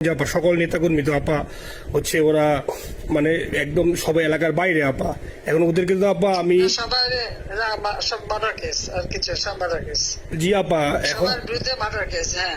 যে আপা সকল নেতাকর্মী তো আপা হচ্ছে ওরা মানে একদম সবাই এলাকার বাইরে আপা। এখন ওদেরকে কিন্তু আপা আমি জি আপা এখন বিরুদ্ধে মার্ডার কেস হ্যাঁ।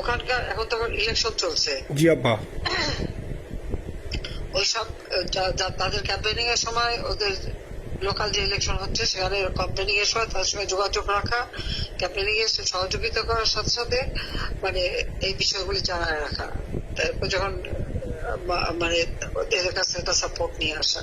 ওখানকার এখন তো ইলেকশন চলছে। জি আপা ওইসব তাদের ক্যাম্পেনিং এর সময় ওদের লোকাল যে ইলেকশন হচ্ছে সেখানে ক্যাম্পেনিং এর সময় তার সঙ্গে যোগাযোগ রাখা ক্যাম্পেনিং এর সহযোগিতা করার সাথে সাথে মানে এই বিষয়গুলি জানায় রাখা। তারপর যখন মানে ওদের কাছে একটা সাপোর্ট নিয়ে আসা।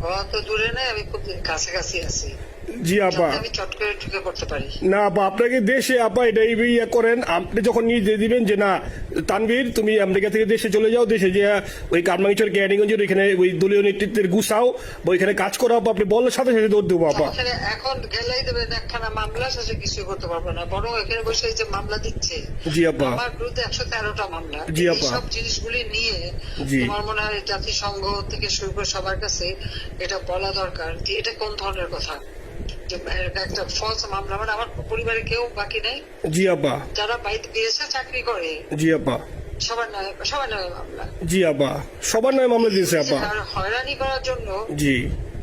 আমি অত অত দূরে নেই আমি খুব কাছাকাছি আছি। জি আপা। যাতে আমি চট করে ঢুকে পড়তে পারি। না আপা আপনাকে দেশে আপা এটা ইয়ে করেন আপনি যখন নিয়ে দিবেন যে না তানভীর তুমি আমেরিকা থেকে দেশে চলে যাও দেশে যে ওই কারমাঙ্গিচর ক্যারিগঞ্জের ওইখানে ওই দলীয় নেতৃত্বের গুছাও বা ওইখানে কাজ করো আপা আপনি বলার সাথে সাথে দৌড় দেবো আপা। এখানে গেলেই দেবেন একখানা মামলা শেষে কিছু করতে পারবে না বরং এখানে বসে যে মামলা দিচ্ছে জি আপা। আমার বিরুদ্ধে একশো তেরোটা মামলা জি আপা। সব জিনিসগুলি নিয়ে। আমার মনে হয় জাতিসংঘ থেকে শুরু করে সবার কাছে এটা বলা দরকার যে এটা কোন ধরনের কথা? একটা ফলস মামলা মানে আমার পরিবারে কেউ বাকি নাই? জি আপা যারা বাইরে বিদেশে চাকরি করে? জি আপা সবার নামে সবার নামে মামলা। জি আপা সবার নয় মামলা দিয়েছে আপা হয়রানি করার জন্য জি।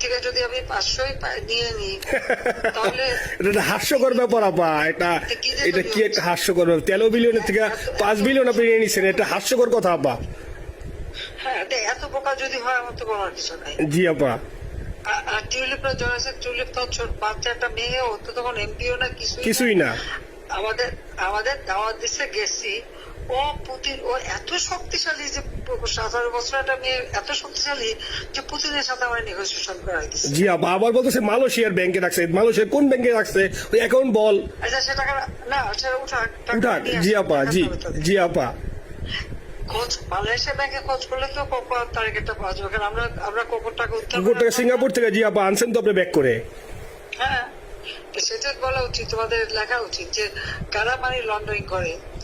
থেকে যদি আমি পাঁচশোই নিয়ে নিই তাহলে এটা হাস্যকর ব্যাপার আপা। এটা এটা কি একটা হাস্যকর ব্যাপার? তেরো বিলিয়নের থেকে পাঁচ বিলিয়ন আপনি নিয়ে নিচ্ছেন এটা হাস্যকর কথা আপা। হ্যাঁ এত যদি হয় আমার তো বলার কিছু নাই। জি আপা। আর টিউলিপরা জয়েছে টিউলিপ তো ছোট বাচ্চা একটা মেয়ে ও তো তখন এমপিও না কিছুই কিছুই না। আমাদের আমাদের দাওয়াত দিচ্ছে গেছি। ও পুতিন ও এত শক্তিশালী যে সতেরো বছর একটা মেয়ে এত শক্তিশালী যে পুতিনের সাথে আমার নেগোসিয়েশন করাই দিচ্ছে জি আপা আবার বলতেছে মালয়েশিয়ার ব্যাংকে রাখছে। মালয়েশিয়ার কোন ব্যাংকে রাখছে? ওই অ্যাকাউন্ট বল। আচ্ছা সে টাকা না সেটা উঠাক টাকা উঠাক জি আপা জি জি আপা। খোঁজ মালয়েশিয়া ব্যাংকে খোঁজ করলে তো কোকো তারিখটা পাওয়া যাবে? কারণ আমরা আমরা কোকোর টাকা উদ্ধার কুকুর করে সিঙ্গাপুর থেকে? জি আপা আনছেন তো আপনি ব্যাক করে। হ্যাঁ। সেটা বলা উচিত তোমাদের লেখা উচিত যে কারা মানি লন্ডারিং করে?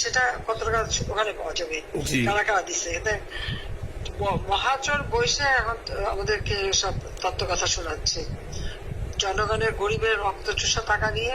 সেটা কত টাকা ওখানে পাওয়া যাবে। কারা কারা দিচ্ছে এতে মহাচর বৈশে এখন আমাদেরকে সব তত্ত্ব কথা শোনাচ্ছে। জনগণের গরিবের রক্ত চুষা টাকা নিয়ে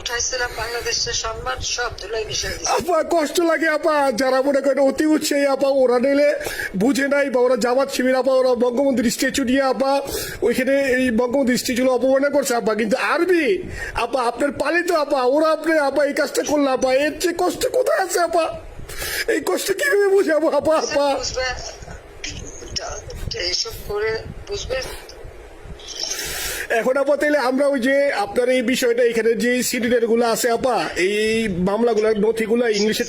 উঠাইছিলাম বাংলাদেশের সম্মান সব ধুলাই মিশাই আপা কষ্ট লাগে আপা। যারা মনে করেন অতি উৎসাহী আপা ওরা নিলে বুঝে নাই বা ওরা জামাত শিবির আপা ওরা বঙ্গবন্ধুর স্ট্যাচু নিয়ে আপা ওইখানে এই বঙ্গবন্ধুর করছে আপা। কিন্তু আরবি আপা আপনার পালিত আপা ওরা আপনি আপা এই কাজটা করল আপা এর চেয়ে কষ্ট কোথায় আছে আপা? এই কষ্ট কীভাবে বুঝাবো আপা? আপা এইসব করে বুঝবে। এখন আপা তাইলে আমরা ওই যে আপনার এই বিষয়টা এখানে যে সিডিডেরগুলো আছে আপা, এই মামলাগুলো নথিগুলো ইংলিশে